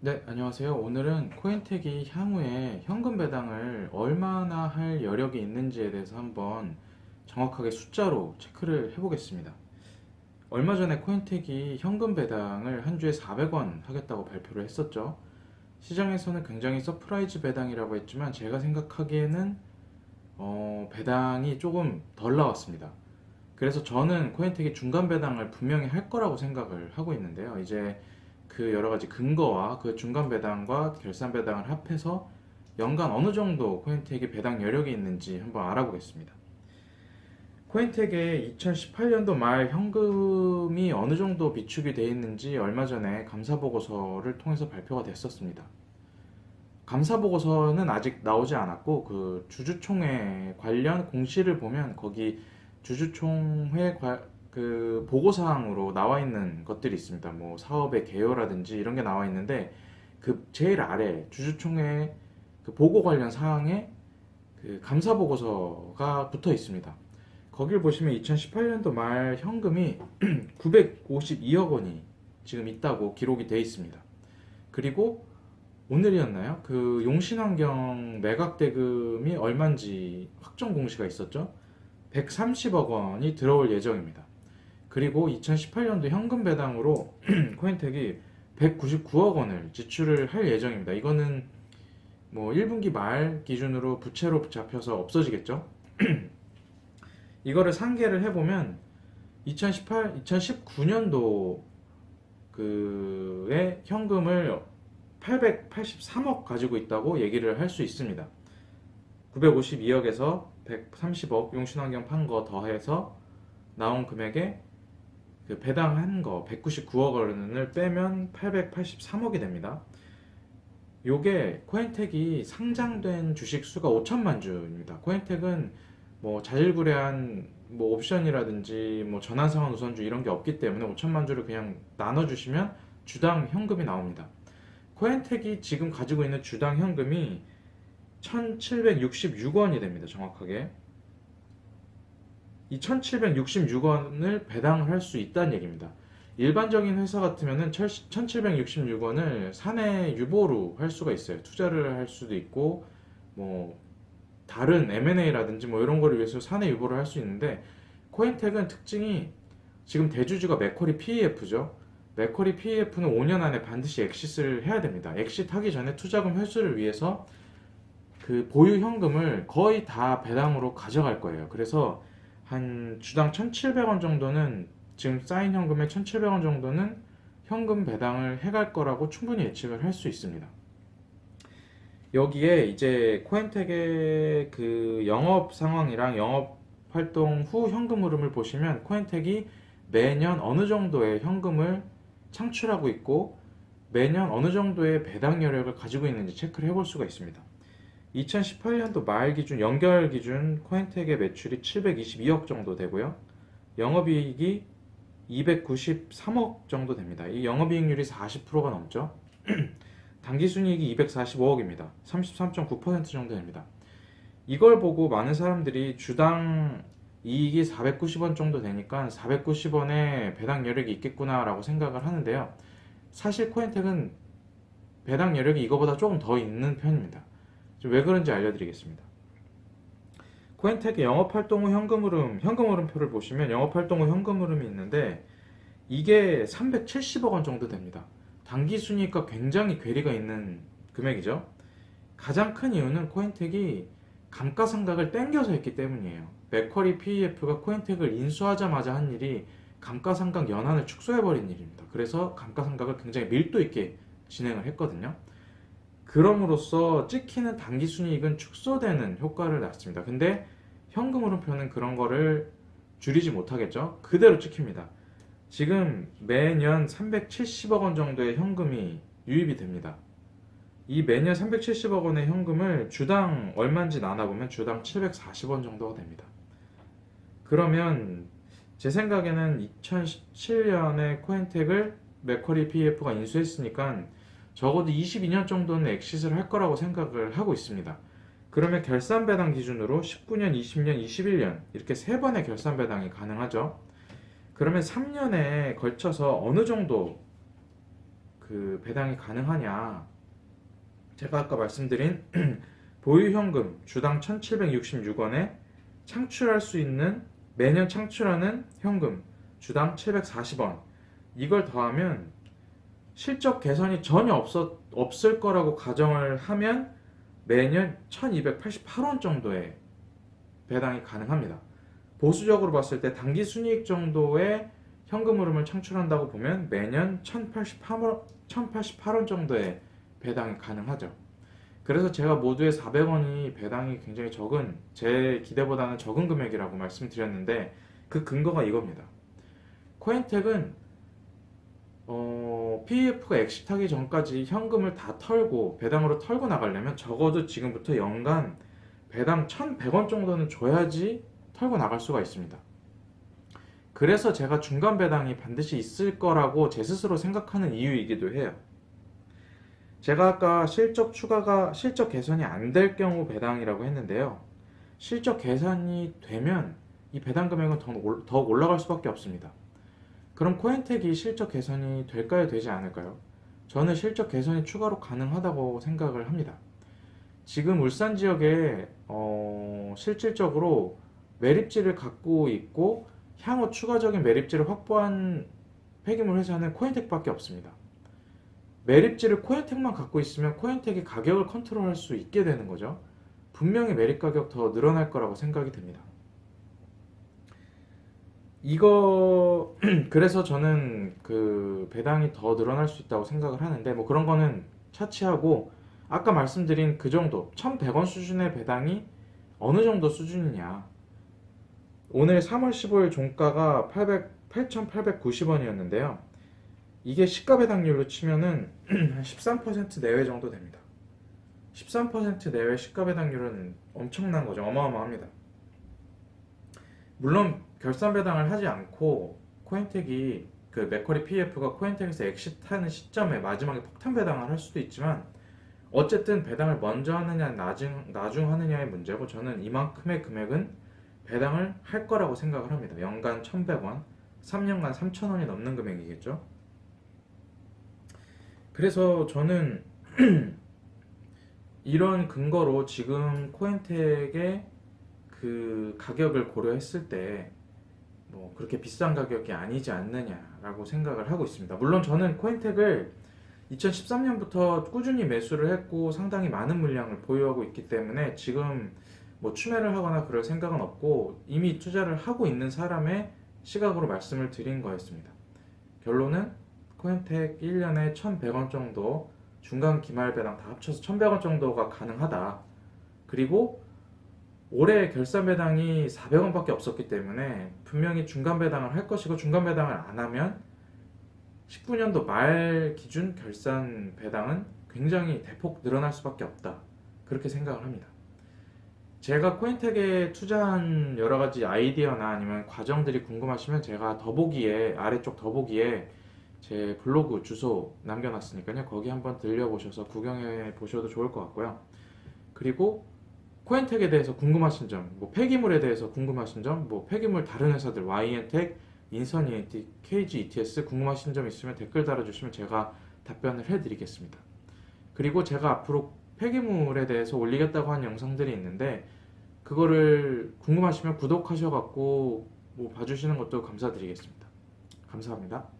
네, 안녕하세요. 오늘은 코인텍이 향후에 현금 배당을 얼마나 할 여력이 있는지에 대해서 한번 정확하게 숫자로 체크를 해보겠습니다. 얼마 전에 코인텍이 현금 배당을 한 주에 400원 하겠다고 발표를 했었죠. 시장에서는 굉장히 서프라이즈 배당이라고 했지만 제가 생각하기에는 어, 배당이 조금 덜 나왔습니다. 그래서 저는 코인텍이 중간 배당을 분명히 할 거라고 생각을 하고 있는데요. 이제 그 여러 가지 근거와 그 중간 배당과 결산 배당을 합해서 연간 어느 정도 코인텍이 배당 여력이 있는지 한번 알아보겠습니다. 코인텍의 2018년도 말 현금이 어느 정도 비축이 돼 있는지 얼마 전에 감사 보고서를 통해서 발표가 됐었습니다. 감사 보고서는 아직 나오지 않았고 그 주주총회 관련 공시를 보면 거기 주주총회 과- 그 보고 사항으로 나와 있는 것들이 있습니다. 뭐 사업의 개요라든지 이런 게 나와 있는데 그 제일 아래 주주총회 그 보고 관련 사항에 그 감사 보고서가 붙어 있습니다. 거길 보시면 2018년도 말 현금이 952억 원이 지금 있다고 기록이 돼 있습니다. 그리고 오늘이었나요? 그 용신환경 매각 대금이 얼마인지 확정 공시가 있었죠? 130억 원이 들어올 예정입니다. 그리고 2018년도 현금 배당으로 코인텍이 199억 원을 지출을 할 예정입니다. 이거는 뭐 1분기 말 기준으로 부채로 잡혀서 없어지겠죠? 이거를 상계를 해보면 2018, 2019년도 그의 현금을 883억 가지고 있다고 얘기를 할 수 있습니다. 952억에서 130억 용신환경 판 거 더해서 나온 금액에 그 배당한 거 199억 원을 빼면 883억이 됩니다. 요게 코인텍이 상장된 주식 수가 5천만 주입니다. 코인텍은 뭐 자질구레한 뭐 옵션이라든지 뭐 전환상환 우선주 이런 게 없기 때문에 5천만 주를 그냥 나눠주시면 주당 현금이 나옵니다. 코인텍이 지금 가지고 있는 주당 현금이 1766원이 됩니다. 정확하게. 이 1766원을 배당을 할 수 있다는 얘기입니다. 일반적인 회사 같으면은 1766원을 사내 유보로 할 수가 있어요. 투자를 할 수도 있고 뭐 다른 M&A라든지 뭐 이런 거를 위해서 사내 유보를 할 수 있는데 코인텍은 특징이 지금 대주주가 맥쿼리 PEF죠. 맥쿼리 PEF는 5년 안에 반드시 엑시스를 해야 됩니다. 엑시트 하기 전에 투자금 회수를 위해서 그 보유 현금을 거의 다 배당으로 가져갈 거예요. 그래서 한 주당 1,700원 정도는 지금 쌓인 현금의 1,700원 정도는 현금 배당을 해갈 거라고 충분히 예측을 할 수 있습니다. 여기에 이제 코인텍의 그 영업 상황이랑 영업 활동 후 현금 흐름을 보시면 코인텍이 매년 어느 정도의 현금을 창출하고 있고 매년 어느 정도의 배당 여력을 가지고 있는지 체크를 해볼 수가 있습니다. 2018년도 말 기준 연결 기준 코인텍의 매출이 722억 정도 되고요. 영업이익이 293억 정도 됩니다. 이 영업이익률이 40%가 넘죠. 당기순이익이 245억입니다. 33.9% 정도 됩니다. 이걸 보고 많은 사람들이 주당 이익이 490원 정도 되니까 490원에 배당 여력이 있겠구나라고 생각을 하는데요. 사실 코인텍은 배당 여력이 이거보다 조금 더 있는 편입니다. 좀왜 그런지 알려드리겠습니다. 코인텍의 영업활동 후 현금 흐름, 현금 흐름표를 보시면 영업활동 후 현금 흐름이 있는데 이게 370억 원 정도 됩니다. 단기 순이익과 굉장히 괴리가 있는 금액이죠. 가장 큰 이유는 코인텍이 감가상각을 땡겨서 했기 때문이에요. 맥쿼리 PEF가 코인텍을 인수하자마자 한 일이 감가상각 연한을 축소해버린 일입니다. 그래서 감가상각을 굉장히 밀도 있게 진행을 했거든요. 그럼으로써 찍히는 단기 순이익은 축소되는 효과를 낳습니다. 근데 현금 흐름표는 그런 거를 줄이지 못하겠죠. 그대로 찍힙니다. 지금 매년 370억 원 정도의 현금이 유입이 됩니다. 이 매년 370억 원의 현금을 주당 얼마인지 나눠보면 주당 740원 정도가 됩니다. 그러면 제 생각에는 2017년에 코인텍을 맥쿼리 PF가 인수했으니까 적어도 22년 정도는 엑시스를 할 거라고 생각을 하고 있습니다. 그러면 결산 배당 기준으로 19년, 20년, 21년 이렇게 세 번의 결산 배당이 가능하죠. 그러면 3년에 걸쳐서 어느 정도 그 배당이 가능하냐? 제가 아까 말씀드린 보유 현금 주당 1,766원에 창출할 수 있는 매년 창출하는 현금 주당 740원 이걸 더하면 실적 개선이 전혀 없었, 없을 거라고 가정을 하면 매년 1288원 정도의 배당이 가능합니다. 보수적으로 봤을 때 단기 순이익 정도의 현금 흐름을 창출한다고 보면 매년 1088원, 1088원 정도의 배당이 가능하죠. 그래서 제가 모두의 400원이 배당이 굉장히 적은 제 기대보다는 적은 금액이라고 말씀드렸는데 그 근거가 이겁니다. 코인텍은 어, PEF가 엑시트하기 전까지 현금을 다 털고 배당으로 털고 나가려면 적어도 지금부터 연간 배당 1,100원 정도는 줘야지 털고 나갈 수가 있습니다. 그래서 제가 중간 배당이 반드시 있을 거라고 제 스스로 생각하는 이유이기도 해요. 제가 아까 실적 추가가 실적 개선이 안 될 경우 배당이라고 했는데요. 실적 개선이 되면 이 배당 금액은 더 올라갈 수밖에 없습니다. 그럼 코엔텍이 실적 개선이 될까요? 되지 않을까요? 저는 실적 개선이 추가로 가능하다고 생각을 합니다. 지금 울산 지역에 어, 실질적으로 매립지를 갖고 있고 향후 추가적인 매립지를 확보한 폐기물 회사는 코인텍밖에 없습니다. 매립지를 코인텍만 갖고 있으면 코인텍이 가격을 컨트롤할 수 있게 되는 거죠. 분명히 매립 가격 더 늘어날 거라고 생각이 듭니다. 이거 그래서 저는 그 배당이 더 늘어날 수 있다고 생각을 하는데 뭐 그런 거는 차치하고 아까 말씀드린 그 정도 1,100원 수준의 배당이 어느 정도 수준이냐 오늘 3월 15일 종가가 800, 8,890원이었는데요. 이게 시가 배당률로 치면은 한 13% 내외 정도 됩니다. 13% 내외 시가 배당률은 엄청난 거죠. 어마어마합니다. 물론 결산 배당을 하지 않고 코인텍이 그 맥커리 PF가 코인텍에서 엑시트하는 시점에 마지막에 폭탄 배당을 할 수도 있지만 어쨌든 배당을 먼저 하느냐 나중 나중 하느냐의 문제고 저는 이만큼의 금액은 배당을 할 거라고 생각을 합니다. 연간 1,100원, 3년간 3,000원이 넘는 금액이겠죠. 그래서 저는 이런 근거로 지금 코인텍의 그 가격을 고려했을 때 뭐 그렇게 비싼 가격이 아니지 않느냐라고 생각을 하고 있습니다. 물론 저는 코인텍을 2013년부터 꾸준히 매수를 했고 상당히 많은 물량을 보유하고 있기 때문에 지금 뭐 추매를 하거나 그럴 생각은 없고 이미 투자를 하고 있는 사람의 시각으로 말씀을 드린 거였습니다. 결론은 코인텍 1년에 1,100원 정도 중간 기말 배당 다 합쳐서 1,100원 정도가 가능하다. 그리고 올해 결산 배당이 400원밖에 없었기 때문에 분명히 중간 배당을 할 것이고 중간 배당을 안 하면 19년도 말 기준 결산 배당은 굉장히 대폭 늘어날 수밖에 없다. 그렇게 생각을 합니다. 제가 코인텍에 투자한 여러 가지 아이디어나 아니면 과정들이 궁금하시면 제가 더보기에 아래쪽 더보기에 제 블로그 주소 남겨놨으니까요. 거기 한번 들려보셔서 구경해 보셔도 좋을 것 같고요. 그리고 코인텍에 대해서 궁금하신 점, 뭐 폐기물에 대해서 궁금하신 점, 뭐 폐기물 다른 회사들 YN텍, 인선 ENT, KG ETS 궁금하신 점 있으면 댓글 달아주시면 제가 답변을 해드리겠습니다. 그리고 제가 앞으로 폐기물에 대해서 올리겠다고 한 영상들이 있는데 그거를 궁금하시면 구독하셔갖고 뭐 봐주시는 것도 감사드리겠습니다. 감사합니다.